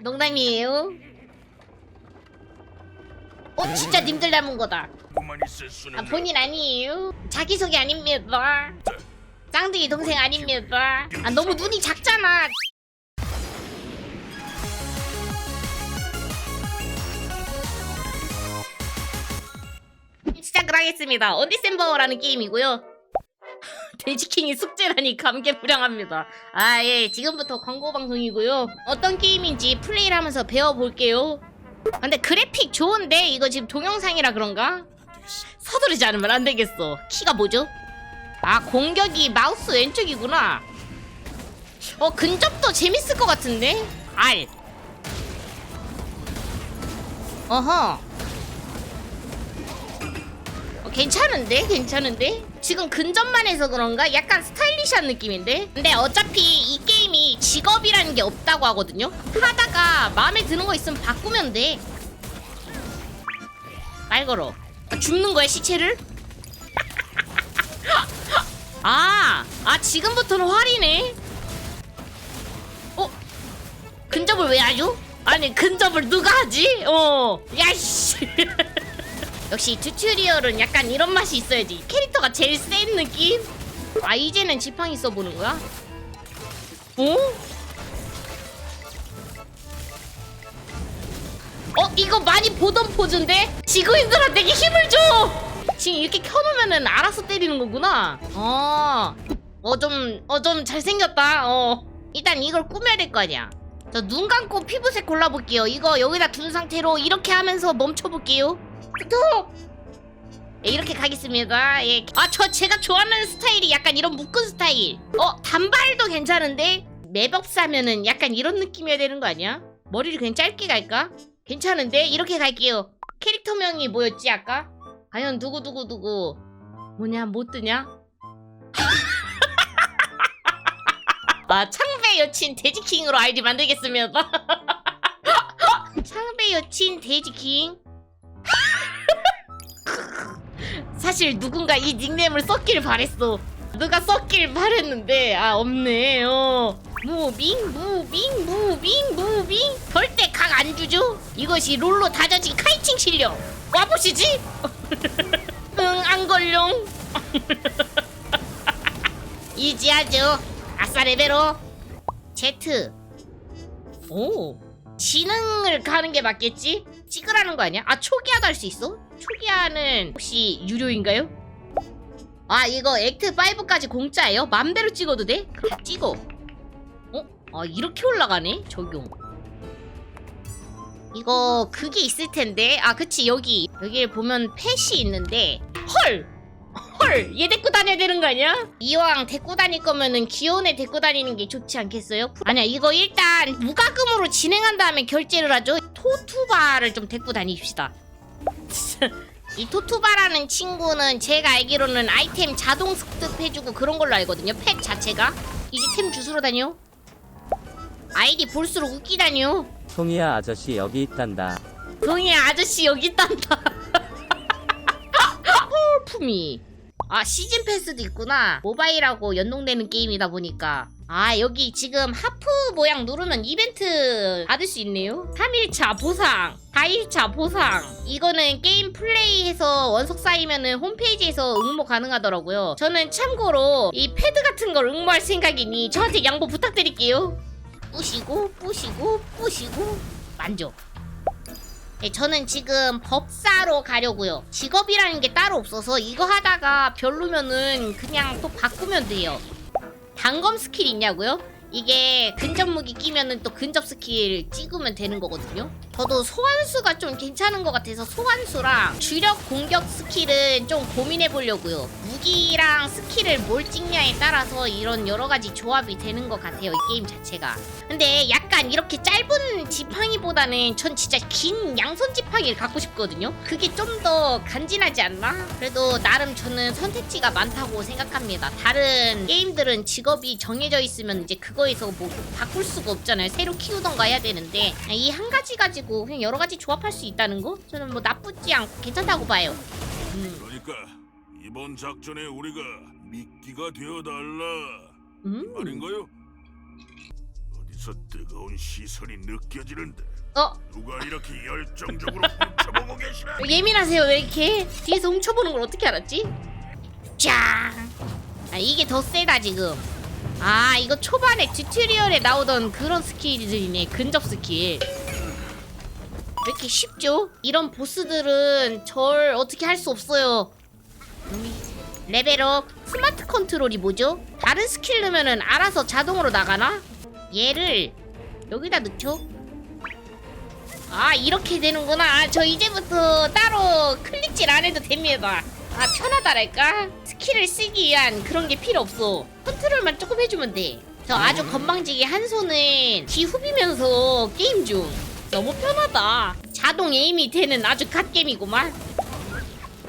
농담이에요. 어 진짜 님들 닮은 거다. 그만 있을 수는 아, 본인 아니에요. 자기소개 아닙니다. 쌍둥이 동생 아닙니다. 아 너무 눈이 작잖아. 시작을 하겠습니다. 어디셈버라는 게임이고요. 돼지킹이 숙제라니 감개무량합니다. 아, 예. 지금부터 광고 방송이고요. 어떤 게임인지 플레이를 하면서 배워볼게요. 아, 근데 그래픽 좋은데? 이거 지금 동영상이라 그런가? 서두르지 않으면 안 되겠어. 키가 뭐죠? 아, 공격이 마우스 왼쪽이구나. 어, 근접도 재밌을 것 같은데? R. 어허. 어, 괜찮은데? 괜찮은데? 지금 근접만 해서 그런가? 약간 스타일리시한 느낌인데? 근데 어차피 이 게임이 직업이라는 게 없다고 하거든요? 하다가 마음에 드는 거 있으면 바꾸면 돼. 말 걸어. 아, 죽는 거야, 시체를? 아, 아, 지금부터는 활이네? 어? 근접을 왜 하죠? 아니, 근접을 누가 하지? 어. 야이씨. 역시 튜토리얼은 약간 이런 맛이 있어야지 캐릭터가 제일 센 느낌? 아 이제는 지팡이 써보는 거야? 어? 어 이거 많이 보던 포즈인데? 지구인들한테 힘을 줘! 지금 이렇게 켜놓으면은 알아서 때리는 거구나 어, 어 좀 어 좀 잘생겼다 어 일단 이걸 꾸며야 될 거 아니야 저 눈 감고 피부색 골라볼게요 이거 여기다 둔 상태로 이렇게 하면서 멈춰볼게요 톡! 예, 이렇게 가겠습니다. 예. 아, 저 제가 좋아하는 스타일이 약간 이런 묶은 스타일. 어, 단발도 괜찮은데 매복 사면은 약간 이런 느낌이어야 되는 거 아니야? 머리를 그냥 짧게 갈까? 괜찮은데 이렇게 갈게요. 캐릭터명이 뭐였지 아까? 과연 누구 뭐냐 못 뜨냐? 아, 창배 여친 돼지킹으로 아이디 만들겠습니다. 창배 여친 돼지킹. 사실 누군가 이 닉네임을 썼길 바랬어. 누가 썼길 바랬는데 아 없네. 어. 무빙 무빙 무빙 무빙 절대 각 안 주죠. 이것이 롤로 다져진 카이팅 실력. 와 보시지. 응 안 걸룡. 이지하죠. 아싸 레벨로. 제트. 오. 지능을 가는 게 맞겠지? 찍으라는 거 아니야? 아 초기화도 할 수 있어? 초기화는 혹시 유료인가요? 아 이거 액트 5까지 공짜예요? 맘대로 찍어도 돼? 다 찍어 어? 아 이렇게 올라가네? 적용 이거 그게 있을 텐데 아 그치 여기 여기에 보면 펫이 있는데 헐! 헐! 얘 데리고 다녀야 되는 거 아니야? 이왕 데리고 다닐 거면은 귀여운 애 데리고 다니는 게 좋지 않겠어요? 아니야 이거 일단 무과금으로 진행한 다음에 결제를 하죠 토투바를 좀 데리고 다니십시다 이 토투바라는 친구는 제가 알기로는 아이템 자동 습득해주고 그런 걸로 알거든요 펫 자체가 이제 템 주스러 다녀 아이디 볼수록 웃기다뇨 송이야 아저씨 여기 있단다. 동이 아저씨 여기 있단다. 헐품이. 아 시즌 패스도 있구나. 모바일하고 연동되는 게임이다 보니까. 아 여기 지금 하프 모양 누르면 이벤트 받을 수 있네요. 3일차 보상, 4일차 보상. 이거는 게임 플레이해서 원석 쌓이면은 홈페이지에서 응모 가능하더라고요. 저는 참고로 이 패드 같은 걸 응모할 생각이니 저한테 양보 부탁드릴게요. 뿌시고 뿌시고 뿌시고 만족. 네, 저는 지금 법사로 가려고요. 직업이라는 게 따로 없어서 이거 하다가 별로면은 그냥 또 바꾸면 돼요. 단검 스킬 있냐고요? 이게 근접 무기 끼면은 또 근접 스킬 찍으면 되는 거거든요. 저도 소환수가 좀 괜찮은 것 같아서 소환수랑 주력 공격 스킬은 좀 고민해 보려고요. 무기랑 스킬을 뭘 찍냐에 따라서 이런 여러 가지 조합이 되는 것 같아요. 이 게임 자체가. 근데 약간 이렇게 짧은 지팡이보다는 전 진짜 긴 양손 지팡이를 갖고 싶거든요. 그게 좀 더 간지나지 않나? 그래도 나름 저는 선택지가 많다고 생각합니다. 다른 게임들은 직업이 정해져 있으면 이제 그거에서 뭐 바꿀 수가 없잖아요. 새로 키우던가 해야 되는데 이 한 가지 가지고 그냥 여러 가지 조합할 수 있다는 거 저는 뭐 나쁘지 않고 괜찮다고 봐요. 음, 그러니까 이번 작전에 우리가 미끼가 되어 달라 음. 말인가요? 어디서 뜨거운 시선이 느껴지는데 어 누가 이렇게 열정적으로 훔쳐보고 계시나? 예민하세요 왜 이렇게 뒤에서 훔쳐보는 걸 어떻게 알았지? 짱! 아 이게 더 세다 지금 아 이거 초반에 튜토리얼에 나오던 그런 스킬들이네 근접 스킬 왜 이렇게 쉽죠? 이런 보스들은 절 어떻게 할 수 없어요 레벨업 스마트 컨트롤이 뭐죠? 다른 스킬 넣으면 알아서 자동으로 나가나? 얘를 여기다 넣죠? 아 이렇게 되는구나. 저 이제부터 따로 클릭질 안 해도 됩니다. 아 편하다랄까? 스킬을 쓰기 위한 그런 게 필요 없어. 컨트롤만 조금 해주면 돼저 아주 건방지게 한 손은 뒤 후비면서 게임 중. 너무 편하다. 자동 에임이 되는 아주 갓겜이구만.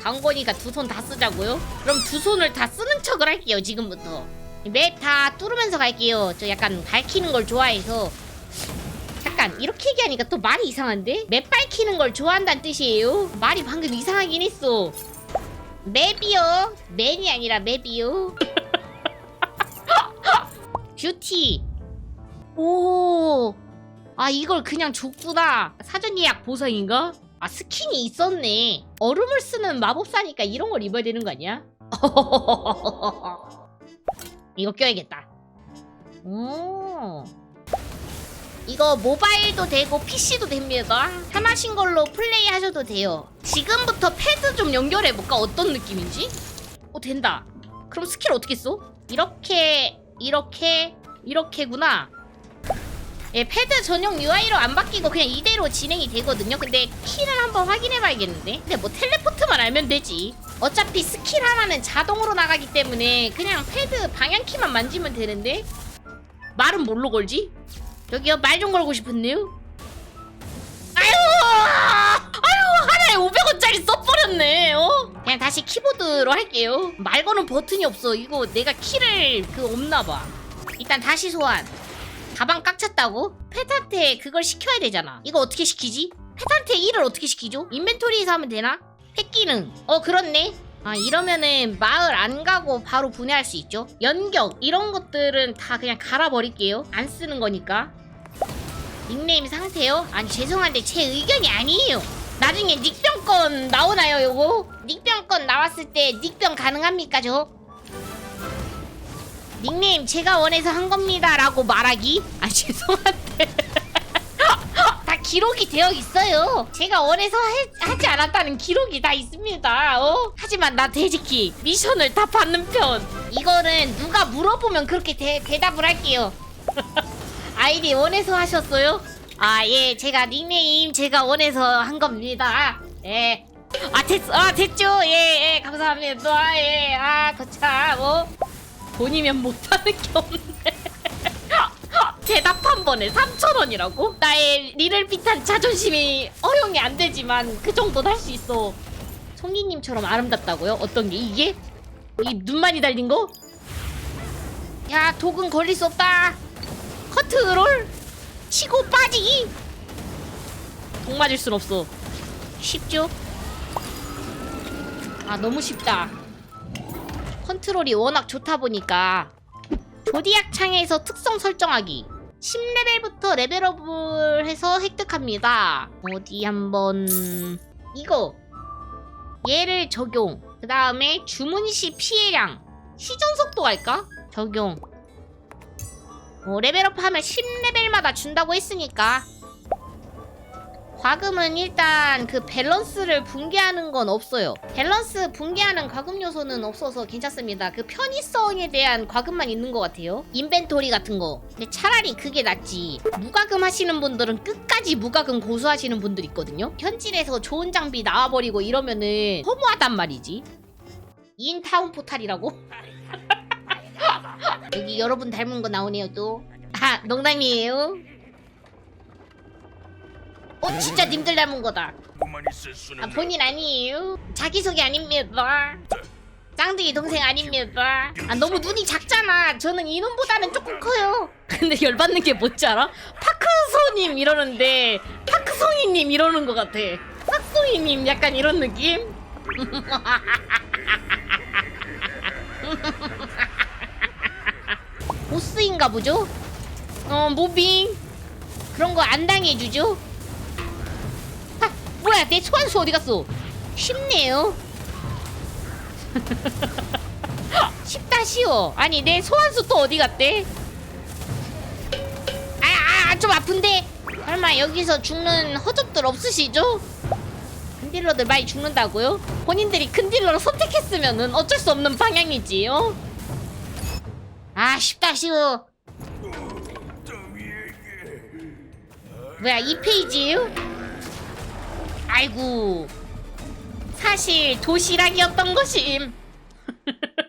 강건이가 두 손 다 쓰자고요? 그럼 두 손을 다 쓰는 척을 할게요 지금부터 맵 다 뚫으면서 갈게요. 저 약간 밝히는 걸 좋아해서. 잠깐 이렇게 얘기하니까 또 말이 이상한데? 맵 밝히는 걸 좋아한다는 뜻이에요? 말이 방금 이상하긴 했어. 맵이요. 맨이 아니라 맵이요. 뷰티. 오. 아 이걸 그냥 줬구나. 사전 예약 보상인가? 아 스킨이 있었네. 얼음을 쓰는 마법사니까 이런 걸 입어야 되는 거 아니야? 이거 껴야겠다 오 이거 모바일도 되고 PC도 됩니다. 편하신 걸로 플레이 하셔도 돼요. 지금부터 패드 좀 연결해볼까? 어떤 느낌인지? 어, 된다. 그럼 스킬 어떻게 써? 이렇게, 이렇게, 이렇게구나. 예, 패드 전용 UI로 안 바뀌고 그냥 이대로 진행이 되거든요. 근데 키를 한번 확인해 봐야겠는데? 근데 뭐 텔레포트만 알면 되지. 어차피 스킬 하나는 자동으로 나가기 때문에 그냥 패드 방향키만 만지면 되는데? 말은 뭘로 걸지? 저기요 말 좀 걸고 싶은데요? 아유 아유 하나에 500원짜리 써버렸네 어? 그냥 다시 키보드로 할게요 말 거는 버튼이 없어 이거 내가 키를 그 없나 봐 일단 다시 소환 가방 꽉 찼다고? 펫한테 그걸 시켜야 되잖아 이거 어떻게 시키지? 펫한테 일을 어떻게 시키죠? 인벤토리에서 하면 되나? 펫 기능 어 그렇네 아 이러면은 마을 안 가고 바로 분해할 수 있죠 연격 이런 것들은 다 그냥 갈아버릴게요 안 쓰는 거니까 닉네임 상태요? 아니 죄송한데 제 의견이 아니에요 나중에 닉병권 나오나요 요거? 닉병권 나왔을 때 닉병 가능합니까 저? 닉네임 제가 원해서 한 겁니다 라고 말하기? 아 죄송한데 다 기록이 되어 있어요. 제가 원해서 해- 하지 않았다는 기록이 다 있습니다. 어? 하지만 나 돼지키 미션을 다 받는 편. 이거는 누가 물어보면 그렇게 대, 대답을 할게요. 아이디 원해서 하셨어요? 아 예, 제가 닉네임 제가 원해서 한 겁니다. 예. 아 됐, 아 됐죠? 예, 예, 감사합니다. 예, 아 거참, 뭐 돈이면 못하는 게 없네. 대답 한 번에 3,000원이라고? 나의 리를빛한 자존심이 허용이 안 되지만 그 정도는 할 수 있어. 송이님처럼 아름답다고요? 어떤 게 이게? 이 눈만이 달린 거? 야 독은 걸릴 수 없다. 커트롤 치고 빠지기. 독 맞을 순 없어. 쉽죠? 아 너무 쉽다. 컨트롤이 워낙 좋다 보니까. 조디악 창에서 특성 설정하기. 10레벨부터 레벨업을 해서 획득합니다. 어디 한번. 이거. 얘를 적용. 그 다음에 주문 시 피해량. 시전 속도 갈까? 적용. 어, 레벨업 하면 10레벨마다 준다고 했으니까 과금은 일단 그 밸런스를 붕괴하는 건 없어요. 밸런스 붕괴하는 과금 요소는 없어서 괜찮습니다. 그 편의성에 대한 과금만 있는 것 같아요. 인벤토리 같은 거. 근데 차라리 그게 낫지. 무과금 하시는 분들은 끝까지 무과금 고수하시는 분들 있거든요. 현질에서 좋은 장비 나와버리고 이러면은 허무하단 말이지. 인타운 포탈이라고? 여기 여러분 닮은 거 나오네요 또. 아 농담이에요. 어 진짜 님들 닮은 거다. 아, 본인 아니에요. 자기소개 아닙니다. 짱둥이 동생 아닙니다. 아, 너무 눈이 작잖아. 저는 이놈보다는 조금 커요. 근데 열받는 게 뭔지 알아? 파크소님 이러는데 파크송이님 이러는 것 같아. 삭송이님 약간 이런 느낌? 보스인가 보죠? 어 모빙 그런 거 안 당해주죠? 아 뭐야 내 소환수 어디 갔어? 쉽네요. 쉽다 쉬워. 아니 내 소환수 또 어디 갔대? 아아좀 아픈데. 설마 여기서 죽는 허접들 없으시죠? 큰 딜러들 많이 죽는다고요? 본인들이 큰 딜러로 선택했으면은 어쩔 수 없는 방향이지요. 아 쉽다 쉬워. 뭐야 이 페이지요? 아이고. 사실 도시락이었던 것임.